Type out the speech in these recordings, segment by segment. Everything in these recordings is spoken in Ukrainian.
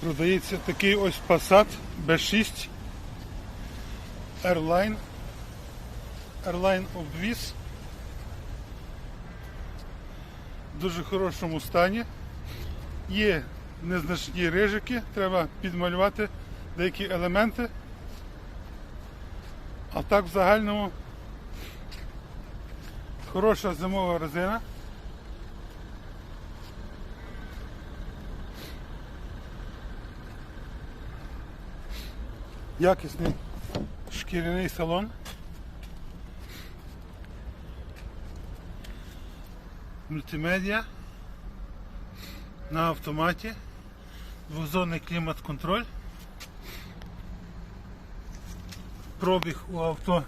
Продається такий ось Passat B6 Airline. Airline обвіз. В дуже хорошому стані. Є незначні рижики, треба підмалювати деякі елементи. А так в загальному хороша зимова резина. Якісний шкіряний салон. Мультимедіа на автоматі, двозонний клімат-контроль. Пробіг у авто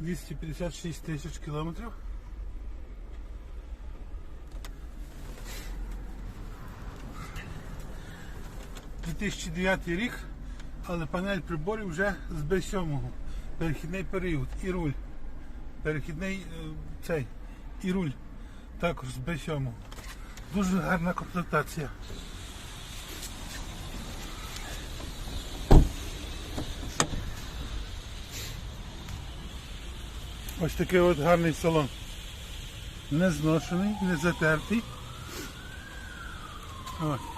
256 тисяч кілометрів. – 2009 рік, але панель приборів вже з B7. Перехідний період і руль. Перехідний е, цей і руль також з B7. Дуже гарна комплектація. Ось такий от гарний салон. Не зношений, не затертий. Ось.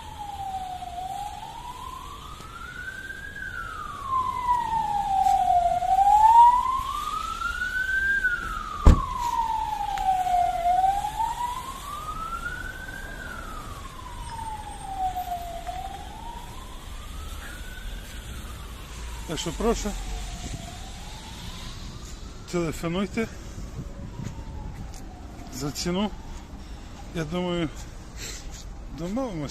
Так що прошу, телефонуйте за ціну. Я думаю, домовимося.